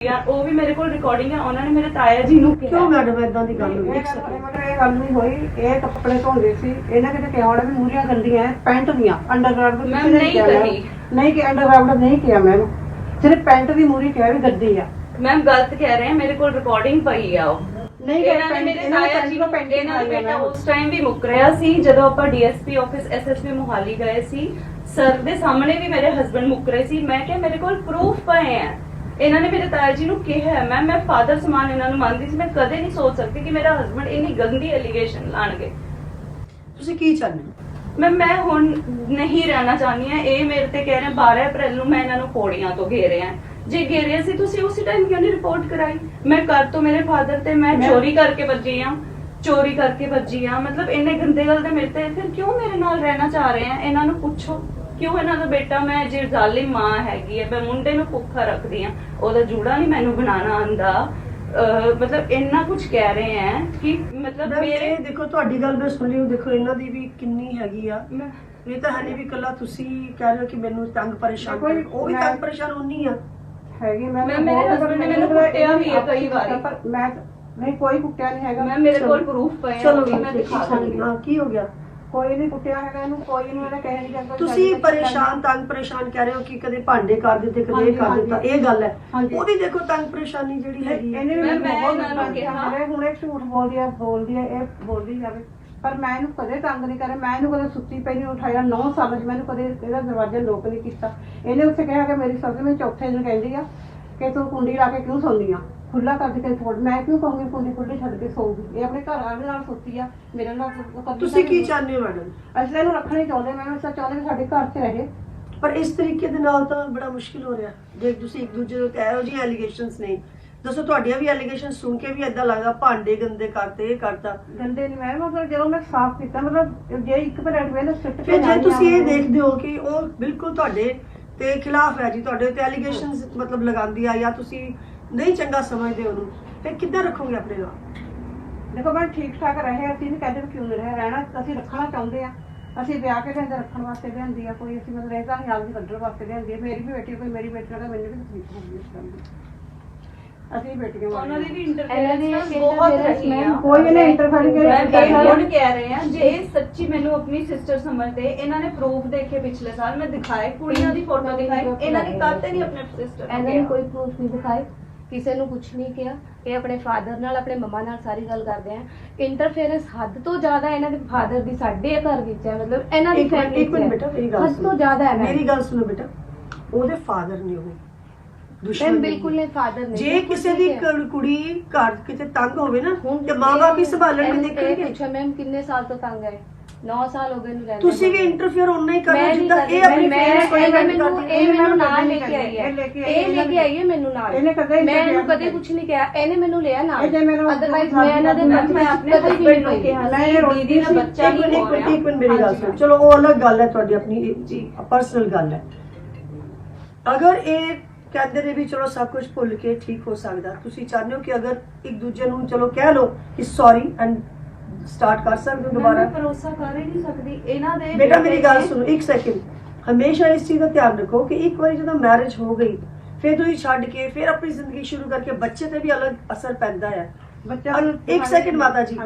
ਯਾਰ ਉਹ ਵੀ ਮੇਰੇ ਕੋਲ ਰਿਕਾਰਡਿੰਗ ਹੈ ਉਹਨਾਂ ਨੇ ਮੇਰੇ ਤਾਇਆ ਜੀ ਨੂੰ ਕਿਹਾ। ਕਿਉਂ ਮੈਡਮ ਇਦਾਂ ਦੀ ਗੱਲ ਹੋਈ? ਮਤਲਬ ਇਹ ਗੱਲ ਨਹੀਂ ਹੋਈ ਇਹ ਕੱਪੜੇ ਧੋਂਦੇ ਸੀ ਇਹਨਾਂ ਕਿਤੇ ਕਿਹਾ ਹੋਣਾ ਵੀ ਮੂਰੀਆਂ ਗੰਦੀਆਂ ਪੈਂਟ ਦੀਆਂ ਅੰਡਰਗਰਾਉਂਡ Ma'am, ਨਹੀਂ ਕਹੀ। ਨਹੀਂ ਕਿ ਅੰਡਰਗਰਾਉਂਡ ਨਹੀਂ ਕਿਹਾ ਮੈਮ ਸਿਰਫ ਪੈਂਟ ਦੀ ਮੂਰੀ ਕਿਹਾ ਵੀ ਗੱਦੀ ਆ। ਮੈਮ ਗਲਤ ਕਹਿ ਰਹੇ ਆ ਮੇਰੇ ਕੋਲ ਰਿਕਾਰਡਿੰਗ ਪਈ ਆ ਉਹ। ਨਹੀਂ ਇਹਨਾਂ ਨੇ ਮੇਰੇ ਤਾਇਆ ਜੀ ਨੂੰ ਪੈਂਡੇ ਇਹਨਾਂ ਦਾ ਬੇਟਾ ਉਸ ਟਾਈਮ ਵੀ ਮੁੱਕ ਰਿਹਾ ਸੀ ਜਦੋਂ ਆਪਾਂ ਡੀਐਸਪੀ ਆਫਿਸ ਐਸਐਸਪੀ ਮੁਹਾਲੀ ਗਏ ਸੀ। ਸਰ ਦੇ ਸਾਹਮਣੇ ਵੀ ਮੇਰੇ ਹਸਬੰਡ ਮੁੱਕ ਰਹੇ ਸੀ। ਮੈਂ ਕਿਹਾ ਮੇਰੇ ਕੋਲ ਪ੍ਰੂਫ ਪਏ ਆ। ਇਹਨਾਂ ਨੇ ਮੇਰੇ ਤਾਇਆ ਜੀ ਨੂੰ ਕਿਹਾ ਹੈ ਮੈਂ ਮੈਂ ਫਾਦਰ ਸਮਾਨ ਇਹਨਾਂ ਨੂੰ ਮੰਨਦੀ ਸੀ ਮੈਂ ਕਦੇ ਨਹੀਂ ਸੋਚ ਸਕਦੀ ਕਿ ਮੇਰਾ ਹਸਬੰਡ ਇੰਨੀ ਗੰਦੀ ਐਲੀਗੇਸ਼ਨ ਲਾਣਗੇ। ਤੁਸੀਂ ਕੀ ਚਾਹੁੰਦੇ ਮੈਂ ਮੈਂ ਹੁਣ ਨਹੀਂ ਰਹਿਣਾ ਚਾਹਨੀ ਆ ਇਹ ਮੇਰੇ ਤੇ ਕਹਿ ਰਹੇ 12 ਅਪ੍ਰੈਲ ਨੂੰ ਮੈਂ ਇਹਨਾਂ ਨੂੰ ਪੌੜੀਆਂ ਤੋਂ ਘੇਰਿਆ ਜੇ ਘੇਰਿਆ ਸੀ ਤੁਸੀਂ ਉਸੇ ਟਾਈਮ ਕਿਉਂ ਨਹੀਂ ਰਿਪੋਰਟ ਕਰਾਈ? ਮੈਂ ਘਰ ਤੋਂ ਮੇਰੇ ਫਾਦਰ ਤੇ ਮੈਂ ਮੈਂ- ਚੋਰੀ ਕਰਕੇ ਭੱਜੀ ਆ ਚੋਰੀ ਕਰਕੇ ਭੱਜੀ ਆ ਮਤਲਬ ਇੰਨੇ ਗੰਦੇ ਗੱਲ ਦੇ ਮੇਰੇ ਤੇ ਫਿਰ ਕਿਉਂ ਮੇਰੇ ਨਾਲ ਰਹਿਣਾ ਚਾਹ ਰਹੇ ਆ? ਇਹਨਾਂ ਨੂੰ ਪੁੱਛੋ। ਕਿਉਂ ਇਹਨਾਂ ਦਾ ਬੇਟਾ? ਮੈਂ ਜੇ ਜ਼ਾਲਿਮ ਮਾਂ ਹੈਗੀ ਹੈ ਮੈਂ ਮੁੰਡੇ ਨੂੰ ਭੁੱਖਾ ਰੱਖਦੀ ਆ ਉਹਦਾ ਜੂੜਾ ਨਹੀਂ ਮੈਨੂੰ ਬਣਾਉਣਾ ਆਂਦਾ ਮਤਲਬ ਇੰਨਾ ਕੁਝ ਕਹਿ ਰਹੇ ਆ ਕਿ ਮਤਲਬ ਮੇਰੇ ਦੇਖੋ ਤੁਹਾਡੀ ਗੱਲ ਮੈਂ ਸੁਣੀ ਹੋ ਦੇਖੋ ਇਹਨਾਂ ਦੀ ਵੀ ਕਿੰਨੀ ਹੈਗੀ ਆ। ਮੈਂ- ਇਹ ਤਾਂ ਹੈ ਨਹੀਂ ਵੀ ਕੱਲਾ ਤੁਸੀਂ ਕਹਿ ਰਹੇ ਹੋ ਕਿ ਮੈਨੂੰ ਤੰਗ ਪਰੇਸ਼ਾਨ ਉਹ ਵੀ ਤੰਗ ਪਰੇਸ਼ਾਨ ਹੁੰਨੀ ਆ। ਹੈਗੀ ਮੈਂ ਮੈਂ- ਮੇਰੇ husband ਨੇ ਮੈਨੂੰ ਕੁੱਟਿਆ ਵੀ ਹੈ ਕਈ ਵਾਰੀ। ਪਰ ਮੈਂ ਨਹੀਂ ਕੋਈ ਕੁੱਟਿਆ ਨਹੀਂ ਹੈਗਾ। ਮੈਂ ਮੇਰੇ ਕੋਲ ਪ੍ਰੂਫ ਪਏ ਆ ਚਲੋ ਮੈਂ ਦਿਖਾ ਦਿੰਦੀ ਹਾਂ ਕੀ ਹੋ ਗਿਆ? ਕੋਈ ਨਹੀਂ ਕੁੱਟਿਆ ਹੈਗਾ ਇਹਨੂੰ ਕੋਈ ਨਹੀਂ ਇਹਨੇ ਕਹਿ ਨਹੀਂ ਜਾਂਦਾ ਤੁਸੀਂ ਪਰੇਸ਼ਾਨ ਤੰਗ ਪਰੇਸ਼ਾਨ ਕਹਿ ਰਹੇ ਹੋ ਕਿ ਕਦੇ ਭਾਂਡੇ ਕਰ ਦਿੱਤੇ ਕਦੇ ਇਹ ਕਰ ਹਾਂਜੀ, ਦਿੱਤਾ। ਇਹ ਗੱਲ ਹੈ। ਹਾਂਜੀ। ਉਹਦੀ ਦੇਖੋ ਤੰਗ ਪਰੇਸ਼ਾਨੀ ਜਿਹੜੀ ਹੈਗੀ ਹੈ। ਇਹਨੇ ਵੀ ਮੈਂ- ਮੈਨੂੰ ਮੈਂ ਬਹੁਤ ਇਹਨਾਂ ਨੂੰ ਕਿਹਾ। ਇਹ ਹੁਣ ਇਹ ਝੂਠ ਬੋਲਦੀ ਆ ਬੋਲਦੀ ਆ ਇਹ ਬੋਲਦੀ ਜਾਵੇ। ਪਰ ਮੈਂ ਇਹਨੂੰ ਕਦੇ ਤੰਗ ਨਹੀਂ ਕਰਿਆ ਮੈਂ ਇਹਨੂੰ ਕਦੇ ਸੁੱਤੀ ਪਈ ਨਹੀਂ ਉਠਾਇਆ 9 ਸਾਲ ਚ ਮੈਨੂੰ ਕਦੇ ਇਹਦਾ ਦਰਵਾਜ਼ਾ ਲੋਕ ਨਹੀਂ ਕੀਤਾ। ਇਹਨੇ ਉੱਥੇ ਕਿਹਾ ਕਿ ਮੇਰੀ ਸੱਸ ਮੈਨੂੰ ਚੌਥੇ ਦਿਨ ਕਹਿੰਦੀ ਆ ਕਿ ਤੂੰ ਕੁੰਡੀ ਲਾ ਕੇ ਕਿਉਂ ਸੌਂਦੀ ਆ? ਖੁੱਲਾ ਕਰ ਕੇ ਛੋੜ ਮੈਂ ਕਿਉਂ ਕਹੂੰਗੀ ਕੁੰਡੀ ਖੁੱਲੀ ਛੱਡ ਕੇ ਸੌਂਗੀ ਇਹ ਆਪਣੇ ਘਰ ਵਾਲੇ ਨਾਲ ਸੁੱਤੀ ਆ ਮੇਰੇ ਨਾਲ ਕਦੀ ਤੁਸੀਂ ਕੀ ਨਹੀਂ। ਚਾਹੁੰਦੇ ਹੋ ਮੈਡਮ? ਅਸੀਂ ਤਾਂ ਇਹਨੂੰ ਰੱਖਣਾ ਹੀ ਚਾਹੁੰਦੇ ਮੈਂ ਤਾਂ ਚਾਹੁੰਦੇ ਵੀ ਸਾਡੇ ਘਰ 'ਚ ਰਹੇ। ਪਰ ਇਸ ਤਰੀਕੇ ਦੇ ਨਾਲ ਤਾਂ ਬੜਾ ਮੁਸ਼ਕਿਲ ਹੋ ਰਿਹਾ। ਜੇ ਤੁਸੀਂ ਇੱਕ ਦੂਜੇ ਤੋਂ ਇਹੋ ਜਿਹੀ ਐਲੀਗੇਸ਼ਨਸ ਨੇ ਦੱਸੋ ਤੁਹਾਡੀਆਂ ਵੀ ਐਲੀਗੇਸ਼ਨ ਸੁਣ ਕੇ ਵੀ ਏਦਾਂ ਲੱਗਦਾ ਭਾਂਡੇ ਗੰਦੇ ਕਰਤੇ ਇਹ ਕਰਤਾ। ਗੰਦੇ ਨਹੀਂ ਮੈਂ ਮਤਲਬ ਜਦੋਂ ਮੈਂ ਸਾਫ਼ ਕੀਤਾ ਮਤਲਬ ਜੇ ਇੱਕ ਮਿੰਟ ਵੇਲੇ ਸਿੱਟ ਫਿਰ ਜੇ ਤੁਸੀਂ ਇਹ ਦੇਖਦੇ ਹੋ ਕਿ ਉਹ ਬਿਲਕੁਲ ਤੁਹਾਡੇ ਤੇ ਖਿਲਾਫ ਹੈ ਜੀ ਤੁਹਾਡੇ ਤੇ ਐਲੀਗੇਸ਼ਨਸ ਮਤਲਬ ਲਗਾਉਂਦੀ ਆ ਜਾਂ ਤੁਸੀਂ ਨਹੀਂ ਚੰਗਾ ਸਮਝਦੇ ਉਹਨੂੰ ਫਿਰ ਕਿੱਦਾਂ ਰੱਖੋਗੇ ਆਪਣੇ ਨਾਲ? ਦੇਖੋ ਮੈਂ ਠੀਕ ਠਾਕ ਰਹੇ ਅਸੀਂ ਨਹੀਂ ਕਹਿੰਦੇ ਵੀ ਕਿਉਂ ਨਹੀਂ ਰਹੇ ਰਹਿਣਾ ਅਸੀਂ ਰੱਖਣਾ ਚਾਹੁੰਦੇ ਆ। ਅਸੀਂ ਵਿਆਹ ਕੇ ਕਹਿੰਦੇ ਰੱਖਣ ਵਾਸਤੇ ਲਿਆਂਦੀ ਆ ਕੋਈ ਅਸੀਂ ਮਤਲਬ ਇਹ ਤਾਂ ਨਹੀਂ ਆਪਦੀ ਕੱਢਣ ਵਾਸਤੇ ਲਿਆਂਦੀ ਆ। ਮੇਰੀ ਵੀ ਬੇਟੀ ਕੋਈ ਮੇਰੀ ਬੇਟੀ ਨਾਲ ਮੈਨੂੰ ਵੀ ਤਕਲੀਫ ਹੋਊਗੀ ਇਸ ਗੱਲ ਦੀ। ਅਸੀਂ ਬੇਟੀਆਂ ਉਹਨਾਂ ਦੀ ਵੀ ਇਹਨਾਂ ਦੀ ਇੰਟਰਫੇਰੈਂਸ ਬਹੁਤ ਰਹੀ ਆ। ਕੋਈ ਇਹਨੇ ਇੰਟਰਫੇਅਰ ਮੈਂ ਹੁਣ ਕਹਿ ਰਹੇ ਆ ਜੇ ਇਹ ਸੱਚੀ ਮੈਨੂੰ ਆਪਣੀ ਸਿਸਟਰ ਸਮਝਦੇ ਇਹਨਾਂ ਨੇ ਪ੍ਰੂਫ ਦੇਖੇ ਪਿਛਲੇ ਸਾਲ ਮੈਂ ਦਿਖਾਏ ਕੁੜੀਆਂ ਦੀ ਫੋਟੋ ਦਿਖਾਈ ਇਹਨਾਂ ਨੇ ਕਾਤੇ ਨਹੀਂ ਆਪਣੇ ਸਿਸਟਰ ਇਹਨਾਂ ਨੇ ਕੋਈ ਪ੍ਰੂਫ ਨਹੀਂ ਦਿਖਾਏ। ਕਿਸੇ ਨੂੰ ਕੁਝ ਨਹੀਂ ਕਿਹਾ। ਇਹ ਆਪਣੇ ਫਾਦਰ ਨਾਲ ਆਪਣੇ ਮਮਾ ਨਾਲ ਸਾਰੀ ਗੱਲ ਕਰਦੇ ਆ। ਇੰਟਰਫੇਰੈਂਸ ਹੱਦ ਤੋਂ ਜ਼ਿਆਦਾ ਇਹਨਾਂ ਦੇ ਫਾਦਰ ਦੀ ਸਾਡੇ ਘਰ ਵਿੱਚ ਹੈ ਮਤਲਬ ਇਹਨਾਂ ਦੀ ਇੱਕ ਮਿੰਟ ਫੈਮਿਲੀ ਇੱਕ ਮਿੰਟ ਬੇਟਾ ਮੇਰੀ ਗੱਲ ਹੱਦ ਸੁਣੋ। ਤੋਂ ਜ਼ਿਆਦਾ ਹੈ ਮੇਰੀ ਗੱਲ ਸੁਣੋ ਬੇਟਾ। ਉਹਦੇ ਫਾਦਰ ਨੇ ਉਹ ਦੁਸ਼ਮਣ ਬਿਲਕੁਲ ਨਹੀਂ ਫਾਦਰ ਨਹੀਂ ਜੇ ਕਿਸੇ ਦੀ ਕੁ- ਕੁੜੀ ਘਰ ਕਿਤੇ ਤੰਗ ਹੋਵੇ ਨਾ ਤੇ ਮਾਂ-ਬਾਪ ਹੀ ਸੰਭਾਲਣ ਵੀ ਦੇਖਣਗੇ। ਪੁੱਛੋ ਮੈਮ ਕਿੰਨੇ ਸਾਲ ਤੋਂ ਤੰਗ ਹੈ? 9 ਸਾਲ ਹੋ ਗਏ ਨੂੰ ਰਹਿੰਦੇ ਤੁਸੀਂ ਵੀ ਇੰਟਰਫੇਅਰ ਉਹਨਾਂ ਹੀ ਕਰੋ ਜਿੱਦਾਂ ਇਹ ਆਪਣੀ ਕੋਲ ਇਹ ਗੱਲ ਮੈਨੂੰ ਕਰਦੀ ਇਹ ਹੈ। ਮੈਨੂੰ ਨਾਲ ਲੈ ਕੇ ਆਈ ਹੈ। ਇਹ ਲੈ ਕੇ ਆਈ ਲੈ ਹੈ। ਹੈ ਮੈਨੂੰ ਨਾਲ। ਇਹਨੇ ਕਦੇ ਮੈਂ ਇਹਨੂੰ ਕਦੇ ਕੁਝ ਨਹੀਂ ਕਿਹਾ। ਇਹਨੇ ਮੈਨੂੰ ਲਿਆ ਨਾਲ। ਮੈਨੂੰ ਅਦਰਵਾਈਜ਼ ਮੈਂ ਇਹਨਾਂ ਦੇ ਮੈਂ ਮੱਥੇ ਮੈਂ ਆਪਣੇ ਕਦੇ ਵੀ ਨਹੀਂ ਨੂੰ ਕਿਹਾ ਮੈਂ ਇਹ ਦੀਦੀ ਦਾ ਬੱਚਾ ਹੋ ਇੱਕ ਰਿਹਾ। ਮਿੰਟ ਇੱਕ ਮਿੰਟ ਮੇਰੀ ਗੱਲ ਸੁਣੋ। ਚਲੋ ਉਹ ਅਲੱਗ ਗੱਲ ਹੈ ਤੁਹਾਡੀ ਆਪਣੀ ਜੀ। ਪਰਸਨਲ ਗੱਲ ਹੈ। ਅਗਰ ਇਹ ਕਹਿੰਦੇ ਨੇ ਵੀ ਚਲੋ ਸਭ ਕੁਝ ਭੁੱਲ ਕੇ ਠੀਕ ਹੋ ਸਕਦਾ ਤੁਸੀਂ ਚਾਹੁੰਦੇ ਹੋ ਕਿ ਅਗਰ ਇੱਕ ਦੂਜੇ ਨੂੰ ਚਲੋ ਕਹਿ ਲਓ ਕਿ ਸੌਰੀ ਐਂਡ ਸਟਾਰਟ ਕਰ ਸਕਦੇ ਹੋ ਦੁਬਾਰਾ? ਦੁਬਾਰਾ ਭਰੋਸਾ ਕਰ ਹੀ ਨਹੀਂ ਸਕਦੀ। ਇਹਨਾਂ ਦੇ ਬੇਟਾ ਮੇਰੀ ਗੱਲ ਸੁਣੋ ਇੱਕ ਸੈਕਿੰਡ ਹਮੇਸ਼ਾ ਇਸ ਚੀਜ਼ ਦਾ ਧਿਆਨ ਰੱਖੋ ਕਿ ਇੱਕ ਵਾਰੀ ਜਦੋਂ ਮੈਰਿਜ ਹੋ ਗਈ ਫਿਰ ਤੁਸੀਂ ਛੱਡ ਕੇ ਫਿਰ ਆਪਣੀ ਜ਼ਿੰਦਗੀ ਸ਼ੁਰੂ ਕਰਕੇ ਬੱਚੇ ਤੇ ਵੀ ਅਲੱਗ ਅਸਰ ਪੈਂਦਾ ਹੈ ਬੱਚਾ ਇੱਕ ਸੈਕਿੰਡ ਮਾਤਾ ਜੀ।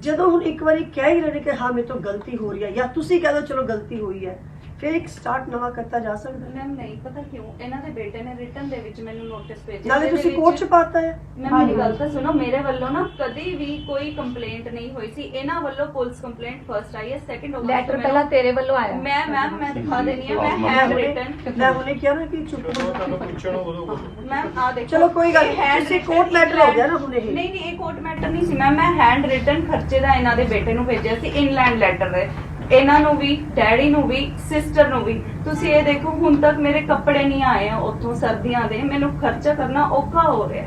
ਜਦੋਂ ਹੁਣ ਇੱਕ ਵਾਰੀ ਕਹਿ ਹੀ ਰਹੇ ਨੇ ਕਿ ਹਾਂ ਮੇਰੇ ਤੋਂ ਗਲਤੀ ਹੋ ਰਹੀ ਹੈ ਜਾਂ ਤੁਸੀਂ ਕਹਿ ਦੋ ਚਲੋ ਗਲਤੀ ਹੋਈ ਹੈ ਫਿਰ ਇੱਕ ਸਟਾਰਟ ਨਵਾਂ ਕਰਤਾ ਜਾ ਸਕਦਾ। ਹੈ ਮੈਮ ਨਹੀਂ ਪਤਾ ਕਿਉਂ ਇਹਨਾਂ ਦੇ ਬੇਟੇ ਨੇ ਰਿਟਰਨ ਦੇ ਵਿੱਚ ਮੈਨੂੰ ਨੋਟਿਸ ਭੇਜਿਆ। ਨਾਲੇ ਤੁਸੀਂ ਕੋਰਟ ਚ ਪਾਤਾ ਹੈ। ਮੈਂ ਮੇਰੀ ਗੱਲ ਤਾਂ ਸੁਣੋ ਮੇਰੇ ਵੱਲੋਂ ਨਾ ਕਦੀ ਵੀ ਕੋਈ ਕੰਪਲੇਂਟ ਨਹੀਂ ਹੋਈ ਸੀ। ਇਹਨਾਂ ਵੱਲੋਂ ਪੁਲਿਸ ਕੰਪਲੇਂਟ ਫਰਸਟ ਆਈ ਹੈ ਸੈਕੰਡ ਲੈਟਰ ਪਹਿਲਾਂ ਤੇਰੇ ਵੱਲੋਂ ਆਇਆ। ਮੈਂ ਮੈਮ ਮੈਂ ਦਿਖਾ ਦੇਣੀ ਹੈ ਮੈਂ ਹੈਂਡ ਰਿਟਨ ਮੈਂ ਹੁਣੇ ਕਿਹਾ ਨਾ ਕਿ ਚੁੱਪ ਮੈਮ ਆ ਦੇਖੋ ਚਲੋ ਕੋਈ ਗੱਲ ਨਹੀਂ। ਤੁਸੀਂ ਕੋਰਟ ਲੈਟਰ ਹੋ ਗਿਆ ਨਾ ਹੁਣ ਇਹ। ਨਹੀਂ ਨਹੀਂ ਇਹ ਕੋਰਟ ਮੈਟਰ ਨਹੀਂ ਸੀ ਮੈਮ ਮੈਂ ਹੈਂਡ ਰਿਟਨ ਖਰਚੇ ਦਾ ਇਹਨਾਂ ਦੇ ਬੇਟੇ ਨੂੰ ਭੇਜਿਆ ਸੀ ਇਨਲੈਂਡ ਲੈਟਰ ਦੇ। ਇਹਨਾਂ ਨੂੰ ਵੀ ਡੈਡੀ ਨੂੰ ਵੀ ਸਿਸਟਰ ਨੂੰ ਵੀ। ਤੁਸੀਂ ਇਹ ਦੇਖੋ ਹੁਣ ਤੱਕ ਮੇਰੇ ਕੱਪੜੇ ਨਹੀਂ ਆਏ ਆ ਉੱਥੋਂ ਸਰਦੀਆਂ ਦੇ। ਮੈਨੂੰ ਖਰਚਾ ਕਰਨਾ ਔਖਾ ਹੋ ਰਿਹਾ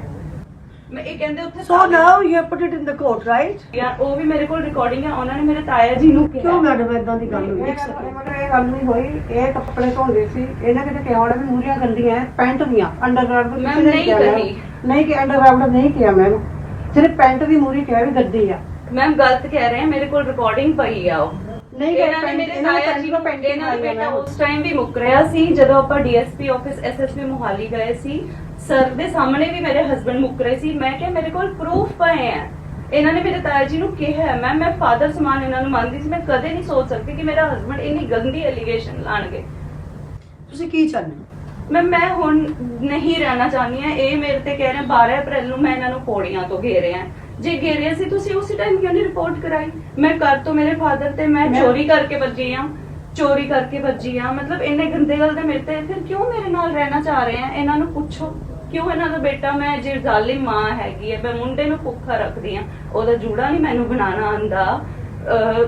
ਮੈਂ ਇਹ ਕਹਿੰਦੇ ਉੱਥੇ so now you have put it in the court right ਯਾਰ ਉਹ ਵੀ ਮੇਰੇ ਕੋਲ ਰਿਕਾਰਡਿੰਗ ਹੈ ਉਹਨਾਂ ਨੇ ਮੇਰੇ ਤਾਇਆ ਜੀ ਨੂੰ ਕਿਹਾ। ਕਿਉਂ ਮੈਡਮ ਇਦਾਂ ਦੀ ਗੱਲ ਹੋਈ? ਇਹ ਇੱਕ ਗੱਲ- ਸੈਕਿੰਡ ਮਤਲਬ ਇਹ ਗੱਲ ਨਹੀਂ ਹੋਈ। ਇਹ ਕੱਪੜੇ ਧੋਂਦੇ ਸੀ। ਇਹਨਾਂ ਕਿਤੇ ਕਿਹਾ ਹੋਣਾ ਵੀ ਮੂਰੀਆਂ ਗੰਦੀਆਂ ਪੈਂਟ ਦੀਆਂ। ਅੰਡਰਗਰਾਉਂਡ Ma'am, ਨਹੀਂ ਕਹੀ। ਨਹੀਂ ਕਿ ਅੰਡਰਗਰਾਉਂਡ ਨਹੀਂ ਕਿਹਾ ਮੈਮ ਸਿਰਫ ਪੈਂਟ ਦੀ ਮੂਰੀ ਕਿਹਾ ਵੀ ਗੱਦੀ ਆ। ਮੈਮ ਗਲਤ ਕਹਿ ਰਹੇ ਆ। ਮੇਰੇ ਕੋਲ ਰਿਕਾਰਡਿੰਗ ਪਈ ਆ ਉਹ। ਨਹੀਂ ਇਹਨਾਂ ਨੇ ਮੇਰੇ ਤਾਇਆ ਜੀ ਨੂੰ ਪੈਂਡੇ ਨਾਲ ਬੇਟਾ ਉਸ ਟਾਈਮ ਵੀ ਮੁੱਕ ਰਿਹਾ ਸੀ ਜਦੋਂ ਆਪਾਂ ਡੀਐਸਪੀ ਆਫਿਸ ਐਸਐਸਪੀ ਮੁਹਾਲੀ ਗਏ ਸੀ ਸਰ ਦੇ ਸਾਹਮਣੇ ਵੀ ਮੇਰੇ ਹਸਬੰਡ ਮੁੱਕ ਰਹੇ ਸੀ। ਮੈਂ ਕਿਹਾ ਮੇਰੇ ਕੋਲ ਪ੍ਰੂਫ ਪਏ ਆ। ਇਹਨਾਂ ਨੇ ਮੇਰੇ ਤਾਇਆ ਜੀ ਨੂੰ ਕਿਹਾ ਮੈਂ ਮੈਂ ਫਾਦਰ ਸਮਾਨ ਇਹਨਾਂ ਨੂੰ ਮੰਨਦੀ ਸੀ। ਮੈਂ ਕਦੇ ਨਹੀਂ ਸੋਚ ਸਕਦੀ ਕਿ ਮੇਰਾ ਹਸਬੰਡ ਇੰਨੀ ਗੰਦੀ ਐਲੀਗੇਸ਼ਨ ਲਾਣਗੇ। ਤੁਸੀਂ ਕੀ ਚਾਹੁੰਦੇ ਹੋ? ਮੈਂ ਮੈਂ ਹੁਣ ਨਹੀਂ ਰਹਿਣਾ ਚਾਹਨੀ ਆ ਇਹ ਮੇਰੇ ਤੇ ਕਹਿ ਰਹੇ 12 ਅਪ੍ਰੈਲ ਨੂੰ ਮੈਂ ਇਹਨਾਂ ਨੂੰ ਪੌੜੀਆਂ ਤੋਂ ਘੇਰਿਆ ਜੇ ਘੇਰਿਆ ਸੀ ਤੁਸੀਂ ਉਸੇ ਟਾਈਮ ਕਿਉਂ ਨਹੀਂ ਰਿਪੋਰਟ ਕਰਾਈ? ਮੈਂ ਘਰ ਤੋਂ ਮੇਰੇ ਫਾਦਰ ਤੇ ਮੈਂ ਮੈਂ- ਚੋਰੀ ਕਰਕੇ ਭੱਜੀ ਆ। ਚੋਰੀ ਕਰਕੇ ਭੱਜੀ ਆ। ਮਤਲਬ ਇੰਨੇ ਗੰਦੇ ਗੱਲ ਦੇ ਮੇਰੇ ਤੇ ਫਿਰ ਕਿਉਂ ਮੇਰੇ ਨਾਲ ਰਹਿਣਾ ਚਾਹ ਰਹੇ ਆ? ਇਹਨਾਂ ਨੂੰ ਪੁੱਛੋ। ਕਿਉਂ ਇਹਨਾਂ ਦਾ ਬੇਟਾ ਮੈਂ ਜੇ ਜ਼ਾਲਿਮ ਮਾਂ ਹੈਗੀ ਹੈ ਮੈਂ ਮੁੰਡੇ ਨੂੰ ਭੁੱਖਾ ਰੱਖਦੀ ਆ ਉਹਦਾ ਜੂੜਾ ਨਹੀਂ ਮੈਨੂੰ ਬਣਾਉਣਾ ਆਂਦਾ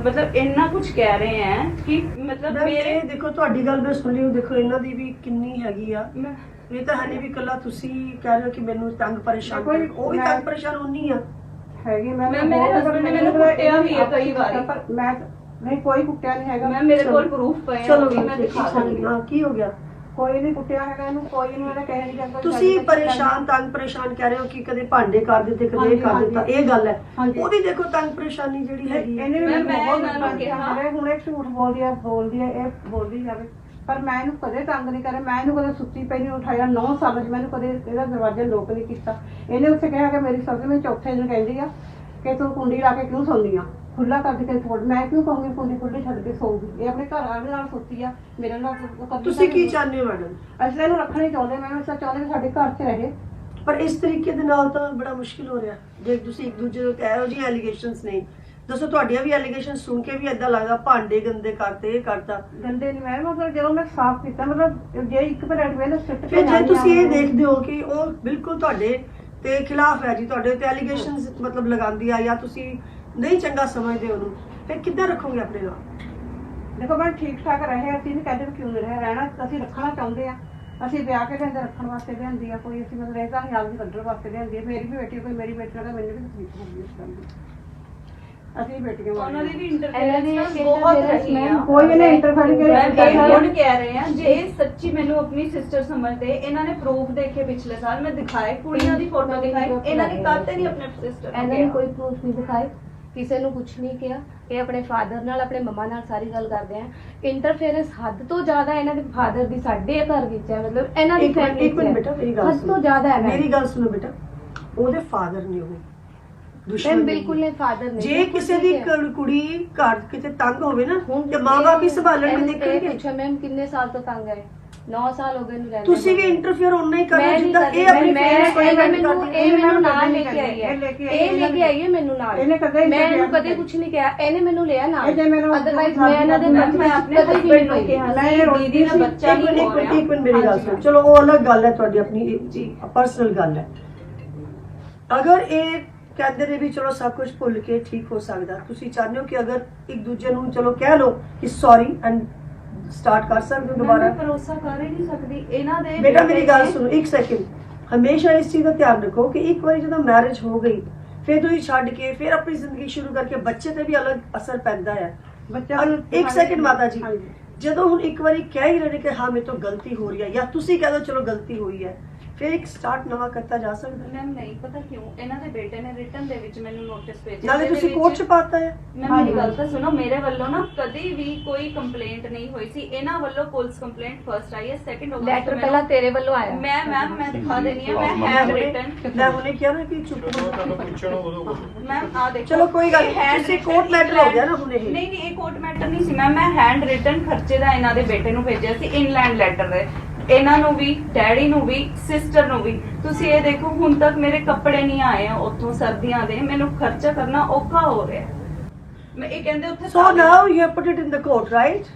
ਮਤਲਬ ਇੰਨਾ ਕੁਝ ਕਹਿ ਰਹੇ ਆ ਕਿ ਮਤਲਬ ਮੈਂ ਮੇਰੇ ਇਹ ਦੇਖੋ ਤੁਹਾਡੀ ਗੱਲ ਮੈਂ ਸੁਣ ਲਈ ਉਹ ਦੇਖੋ ਇਹਨਾਂ ਦੀ ਵੀ ਕਿੰਨੀ ਹੈਗੀ ਆ। ਮੈਂ- ਇਹ ਤਾਂ ਹਲੇ ਵੀ ਕੱਲਾ ਤੁਸੀਂ ਕਹਿ ਰਹੇ ਹੋ ਕਿ ਮੈਨੂੰ ਤੰਗ ਪਰੇਸ਼ਾਨ ਕੋਈ- ਉਹ ਵੀ ਮੈਂ- ਤੰਗ ਪਰੇਸ਼ਾਨ ਹੁੰਨੀ ਆ। ਹੈਗੀ ਮੈਂ ਮੈਂ- ਮੇਰੇ husband ਨੇ ਮੈਨੂੰ ਕੁੱਟਿਆ ਵੀ ਹੈ ਕਈ ਵਾਰੀ। ਪਰ ਮੈਂ ਨਹੀਂ ਕੋਈ ਕੁੱਟਿਆ ਨਹੀਂ ਹੈਗਾ ਮੈਂ ਮੇਰੇ ਕੋਲ। ਪ੍ਰੂਫ ਪਏ ਆ ਚਲੋ ਉਹ ਵੀ ਮੈਂ ਦਿਖਾ ਸਕਦੀ ਹਾਂ ਕੀ ਹੋ ਗਿਆ ਕੋਈ ਨਹੀਂ ਕੁੱਟਿਆ ਹੈਗਾ ਇਹਨੂੰ ਕੋਈ ਨਹੀਂ ਉਹਨੇ ਕਹਿ ਨਹੀਂ ਕਰਦਾ ਤੁਸੀਂ ਪਰੇਸ਼ਾਨ ਤੰਗ ਪਰੇਸ਼ਾਨ ਕਹਿ ਰਹੇ ਹੋ ਕਿ ਕਦੇ ਭਾਂਡੇ ਕਰ ਦਿੱਤੇ ਕਦੇ ਇਹ ਹਾਂਜੀ, ਕਰ ਦਿੱਤਾ। ਇਹ ਗੱਲ ਹੈ ਹਾਂਜੀ। ਉਹਦੀ ਦੇਖੋ ਤੰਗ ਪਰੇਸ਼ਾਨੀ ਜਿਹੜੀ ਹੈਗੀ ਹੈ ਇਹਨੇ ਵੀ ਮੈਂ- ਮੈਨੂੰ ਮੈਂ ਬਹੁਤ ਇਹਨਾਂ ਨੂੰ ਕਿਹਾ। ਹੁਣ ਇਹ ਝੂਠ ਬੋਲਦੀ ਆ ਬੋਲਦੀ ਆ ਇਹ ਬੋਲਦੀ ਜਾਵੇ ਪਰ ਮੈਂ ਇਹਨੂੰ ਕਦੇ ਤੰਗ ਨਹੀਂ ਕਰਿਆ ਮੈਂ ਇਹਨੂੰ ਕਦੇ ਸੁੱਤੀ ਪਈ ਨਹੀਂ ਉਠਾਇਆ 9 ਸਾਲ 'ਚ ਮੈਨੂੰ ਕਦੇ ਇਹਦਾ ਦਰਵਾਜ਼ਾ ਲੋਕ ਨਹੀਂ ਕੀਤਾ। ਇਹਨੇ ਉੱਥੇ ਕਿਹਾ ਕਿ ਮੇਰੀ ਸੱਸ ਮੈਨੂੰ ਚੌਥੇ ਦਿਨ ਕਹਿੰਦੀ ਆ ਕਿ ਤੂੰ ਕੁੰਡੀ ਲਾ ਕੇ ਕਿਉਂ ਸੌਂਦੀ ਆ? ਖੁੱਲਾ ਕਰ ਕੇ ਫੋੜ। ਮੈਂ ਕਿਉਂ ਕਹੂੰਗੀ ਕੁੰਡੀ ਖੁੱਲੀ ਛੱਡ ਕੇ ਸੌਂਗੀ ਇਹ ਆਪਣੇ ਘਰ ਵਾਲੇ ਨਾਲ ਸੁੱਤੀ ਆ ਮੇਰੇ ਨਾਲ ਕਦੀ ਤੁਸੀਂ ਕੀ ਚਾਹੁੰਦੇ ਹੋ ਮੈਡਮ? ਅਸੀਂ ਇਹਨੂੰ ਰੱਖਣਾ ਹੀ ਚਾਹੁੰਦੇ ਮੈਂ ਇਸ ਚਾਹੁੰਦੇ ਕਿ ਸਾਡੇ ਘਰ 'ਚ ਰਹੇ। ਪਰ ਇਸ ਤਰੀਕੇ ਦੇ ਨਾਲ ਤਾਂ ਬੜਾ ਮੁਸ਼ਕਿਲ ਹੋ ਰਿਹਾ। ਜੇ ਤੁਸੀਂ ਇੱਕ ਦੂਜੇ ਨੂੰ ਕਹਿ ਰਹੇ ਹੋ ਜੀ ਐਲੀਗੇਸ਼ਨਸ ਨੇ ਦੱਸੋ ਤੁਹਾਡੀਆਂ ਵੀ ਐਲੀਗੇਸ਼ਨ ਸੁਣ ਕੇ ਵੀ ਏਦਾਂ ਲੱਗਦਾ ਭਾਂਡੇ ਗੰਦੇ ਕਰਤੇ ਇਹ ਕਰਤਾ। ਗੰਦੇ ਨਹੀਂ ਮੈਂ ਮਤਲਬ ਜਦੋਂ ਮੈਂ ਸਾਫ਼ ਕੀਤਾ ਮਤਲਬ ਜੇ ਇੱਕ ਪਲੇਟ ਵੇਲੇ ਸਿੱਟ ਫਿਰ ਜੇ ਤੁਸੀਂ ਇਹ ਦੇਖਦੇ ਹੋ ਕਿ ਉਹ ਬਿਲਕੁਲ ਤੁਹਾਡੇ ਤੇ ਖਿਲਾਫ ਹੈ ਜੀ ਤੁਹਾਡੇ ਤੇ ਐਲੀਗੇਸ਼ਨਸ ਮਤਲਬ ਲਗਾਉਂਦੀ ਆ ਜਾਂ ਤੁਸੀਂ ਨਹੀਂ ਚੰਗਾ ਸਮਝਦੇ ਉਹਨੂੰ ਫਿਰ ਕਿੱਦਾਂ ਰੱਖੋਗੇ ਆਪਣੇ ਨਾਲ? ਦੇਖੋ ਮੈਂ ਠੀਕ ਠਾਕ ਰਹੇ ਅਸੀਂ ਨਹੀਂ ਕਹਿੰਦੇ ਵੀ ਕਿਉਂ ਨਹੀਂ ਰਹੇ ਰਹਿਣਾ ਅਸੀਂ ਰੱਖਣਾ ਚਾਹੁੰਦੇ ਆ। ਅਸੀਂ ਵਿਆਹ ਕੇ ਲੈਂਦੇ ਰੱਖਣ ਵਾਸਤੇ ਲਿਆਂਦੀ ਆ ਕੋਈ ਅਸੀਂ ਮਤਲਬ ਇਹਦਾ ਖਿਆਲ ਨਹੀਂ ਕੱਢਣ ਵਾਸਤੇ ਲਿਆਂਦੀ ਆ। ਮੇਰੀ ਵੀ ਬੇਟੀ ਕੋਈ ਮੇਰੀ ਬੇਟੀ ਦਾ ਮੈਨੂੰ ਵੀ ਤਕਲੀਫ ਹੋਊਗੀ ਇਸ ਗੱਲ ਦੀ। ਅਸੀਂ ਬੇਟੀਆਂ ਉਹਨਾਂ ਦੀ ਵੀ ਇਹਨਾਂ ਦੀ ਇੰਟਰਫੇਰੈਂਸ ਬਹੁਤ ਰਹੀ ਆ। ਕੋਈ ਇਹਨੇ ਇੰਟਰਫੇਅਰ ਮੈਂ ਕੀਤਾ ਇਹ ਹੁਣ ਕਹਿ ਰਹੇ ਆ ਜੇ ਇਹ ਸੱਚੀ ਮੈਨੂੰ ਆਪਣੀ ਸਿਸਟਰ ਸਮਝਦੇ ਇਹਨਾਂ ਨੇ ਪ੍ਰੂਫ ਦੇਖੇ ਪਿਛਲੇ ਸਾਲ ਮੈਂ ਦਿਖਾਏ ਕੁੜੀਆਂ ਦੀ ਫੋਟੋ ਦਿਖਾਈ ਇਹਨਾਂ ਨੇ ਕਾਤੇ ਨਹੀਂ ਆਪਣੇ ਸਿਸਟਰ ਇਹਨਾਂ ਨੇ ਕੋਈ ਪ੍ਰੂਫ ਨਹੀਂ ਦਿਖਾਏ ਕਿਸੇ ਨੂੰ ਕੁਝ ਨਹੀਂ ਕਿਹਾ। ਇਹ ਆਪਣੇ ਫਾਦਰ ਨਾਲ ਆਪਣੇ ਮਮਾ ਨਾਲ ਸਾਰੀ ਗੱਲ ਕਰਦੇ ਆ। ਇੰਟਰਫੇਰੈਂਸ ਹੱਦ ਤੋਂ ਜ਼ਿਆਦਾ ਇਹਨਾਂ ਦੇ ਫਾਦਰ ਦੀ ਸਾਡੇ ਘਰ ਵਿੱਚ ਹੈ ਮਤਲਬ ਇਹਨਾਂ ਦੀ ਇੱਕ ਮਿੰਟ family ਇੱਕ ਮਿੰਟ ਚ ਹੈ। ਬੇਟਾ ਮੇਰੀ ਗੱਲ ਹੱਦ ਸੁਣੋ। ਤੋਂ ਜ਼ਿਆਦਾ ਹੈ ਮੇਰੀ ਗੱਲ ਸੁਣੋ ਬੇਟਾ ਉਹਦੇ ਫਾਦਰ ਦੁਸ਼ਮਣ ਨਹੀਂ। ਬਿਲਕੁਲ ਨਹੀਂ ਫਾਦਰ ਨਹੀਂ ਜੇ ਕਿਸੇ ਦੀ। ਕੁ- ਕੁੜੀ ਘਰ ਕਿਤੇ ਤੰਗ ਹੋਵੇ ਨਾ ਤੇ ਮਾਂ-ਬਾਪ ਹੀ ਸੰਭਾਲਣ ਇਹਨੂੰ ਦੇ ਇਹ ਦੇਖਣਗੇ। ਪੁੱਛੋ ਮੈਮ ਕਿੰਨੇ ਸਾਲ ਤੋਂ ਤੰਗ ਹੈ? 9 ਸਾਲ ਹੋ ਗਏ ਨੂੰ ਰਹਿੰਦੇ ਤੁਸੀਂ ਵੀ ਇੰਟਰਫੇਅਰ ਉਨਾ ਹੀ ਨਹੀਂ ਜਿੱਦਾਂ ਇਹ ਆਪਣੀ ਇਹ ਗੱਲ ਮੈਨੂੰ ਇਹ ਮੈਨੂੰ ਨਾਲ ਲੈ ਕੇ ਆਈ ਹੈ। ਇਹ ਲੈ ਕੇ ਆਈ ਕੇ ਹੈ ਮੈਨੂੰ ਨਾਲ। ਇਹਨੇ ਕਦੇ ਮੈਂ ਇਹਨੂੰ ਕਦੇ ਕੁਝ ਨਹੀਂ ਕਿਹਾ। ਇਹਨੇ ਮੈਨੂੰ ਲਿਆ ਨਾਲ। ਅਦਰਵਾਈਜ਼ ਮੈਂ ਇਹਨਾਂ ਦੇ ਮੱਥੇ ਮੈਂ ਆਪਣੇ ਕਦੇ ਵੀ ਨੂੰ ਨਹੀਂ ਕਿਹਾ ਮੈਂ ਦੀਦੀ ਦਾ ਬੱਚਾ ਇੱਕ ਨਹੀਂ ਮਿੰਟ ਇੱਕ ਮਿੰਟ ਮੇਰੀ ਗੱਲ ਸੁਣੋ। ਚਲੋ ਉਹ ਅਲੱਗ ਗੱਲ ਹੈ ਤੁਹਾਡੀ ਆਪਣੀ ਜੀ ਪਰਸਨਲ ਗੱਲ ਹੈ। ਅਗਰ ਇਹ ਕਹਿੰਦੇ ਨੇ ਵੀ ਚਲੋ ਸਭ ਕੁਝ ਭੁੱਲ ਕੇ ਠੀਕ ਹੋ ਸਕਦਾ। ਤੁਸੀਂ ਚਾਹੁੰਦੇ ਹੋ ਕਿ ਅਗਰ ਇੱਕ ਦੂਜੇ ਨੂੰ ਚਲੋ ਕਹਿ ਲਓ ਕਿ ਸੌਰੀ ਐਂਡ ਸਟਾਰਟ ਕਰ ਸਕਦੇ ਹੋ ਮੈਂ ਦੁਬਾਰਾ। ਭਰੋਸਾ ਕਰ ਹੀ ਨਹੀਂ ਸਕਦੀ। ਇਹਨਾਂ ਦੇ ਬੇਟਾ ਮੇਰੀ ਗੱਲ ਸੁਣੋ ਇੱਕ ਸੈਕਿੰਡ ਹਮੇਸ਼ਾ ਇਸ ਚੀਜ਼ ਦਾ ਧਿਆਨ ਰੱਖੋ ਕਿ ਇੱਕ ਵਾਰੀ ਜਦੋਂ ਮੈਰਿਜ ਹੋ ਗਈ ਫਿਰ ਤੁਸੀਂ ਛੱਡ ਕੇ ਫਿਰ ਆਪਣੀ ਜ਼ਿੰਦਗੀ ਸ਼ੁਰੂ ਕਰਕੇ ਬੱਚੇ ਤੇ ਵੀ ਅਲੱਗ ਅਸਰ ਪੈਂਦਾ ਹੈ। ਬੱਚਾ ਇੱਕ ਸੈਕਿੰਡ ਮਾਤਾ ਜੀ। ਜਦੋਂ ਹੁਣ ਇੱਕ ਵਾਰੀ ਕਹਿ ਹੀ ਰਹੇ ਨੇ ਕਿ ਹਾਂ ਮੇਰੇ ਤੋਂ ਗਲਤੀ ਹੋ ਰਹੀ ਹੈ ਜਾਂ ਤੁਸੀਂ ਕਹਿ ਦੋ ਚਲੋ ਗਲਤੀ ਹੋਈ ਹੈ ਫਿਰ ਇੱਕ ਸਟਾਰਟ ਨਵਾਂ ਕਰਤਾ ਜਾ ਸਕਦਾ। ਹੈ। ਮੈਮ ਨਹੀਂ ਪਤਾ ਕਿਉਂ? ਇਹਨਾਂ ਦੇ ਬੇਟੇ ਨੇ ਰਿਟਨ ਦੇ ਵਿੱਚ ਮੈਨੂੰ ਨੋਟਿਸ ਭੇਜਿਆ। ਨਾਲੇ ਤੁਸੀਂ ਕੋਰਟ ਚ ਪਾਤਾ ਹੈ। ਮੈਂ ਮੇਰੀ ਗੱਲ ਤਾਂ ਸੁਣੋ ਮੇਰੇ ਵੱਲੋਂ ਨਾ ਕਦੀ ਵੀ ਕੋਈ ਕੰਪਲੇਂਟ ਨਹੀਂ ਹੋਈ ਸੀ। ਇਹਨਾਂ ਵੱਲੋਂ ਪੁਲਿਸ ਕੰਪਲੇਂਟ ਫਸਟ ਆਈ ਹੈ ਸੈਕੰਡ ਆਗਸਟ ਲੈਟਰ ਪਹਿਲਾਂ ਤੇਰੇ ਵੱਲੋਂ ਆਇਆ। ਮੈਂ ਮੈਮ ਮੈਂ ਦਿਖਾ ਦੇਣੀ ਹੈ ਮੈਂ ਹੁਣੇ ਰਿਟਨ ਮੈਂ ਹੁਣੇ ਕਿਹਾ ਨਾ ਕਿ ਚੁੱਪ ਕਰੋ। ਤੁਹਾਨੂੰ ਪੁੱਛਣਾ ਉਦੋਂ ਬੋਲੋ। ਮੈਮ ਆ ਦੇਖੋ ਚਲੋ ਕੋਈ ਗੱਲ ਨਹੀਂ, ਤੁਸੀਂ court matter ਹੋ ਗਿਆ ਨਾ ਹੁਣ ਇਹ। ਨਹੀਂ ਨਹੀਂ ਇਹ ਕੋਰਟ ਮੈਟਰ ਨਹੀਂ ਸੀ ਮੈਮ। ਮੈਂ ਹੈਂਡ ਰਿਟਨ ਖਰਚੇ ਦਾ ਇਹਨਾਂ ਦੇ ਬੇਟੇ ਨੂੰ ਭੇਜਿਆ ਸੀ ਇਨਲੈਂਡ ਲੈਟਰ ਦੇ। ਇਹਨਾਂ ਨੂੰ ਵੀ ਡੈਡੀ ਨੂੰ ਵੀ ਸਿਸਟਰ ਨੂੰ ਵੀ ਤੁਸੀਂ ਇਹ ਦੇਖੋ ਹੁਣ ਤੱਕ ਮੇਰੇ ਕੱਪੜੇ ਨਹੀਂ ਆਏ ਆ ਉੱਥੋਂ ਸਰਦੀਆਂ ਦੇ ਮੈਨੂੰ ਖਰਚਾ ਕਰਨਾ ਔਖਾ ਹੋ ਰਿਹਾ। ਮੈਂ ਇਹ ਕਹਿੰਦੇ ਉੱਥੇ So now you put it in the court, right?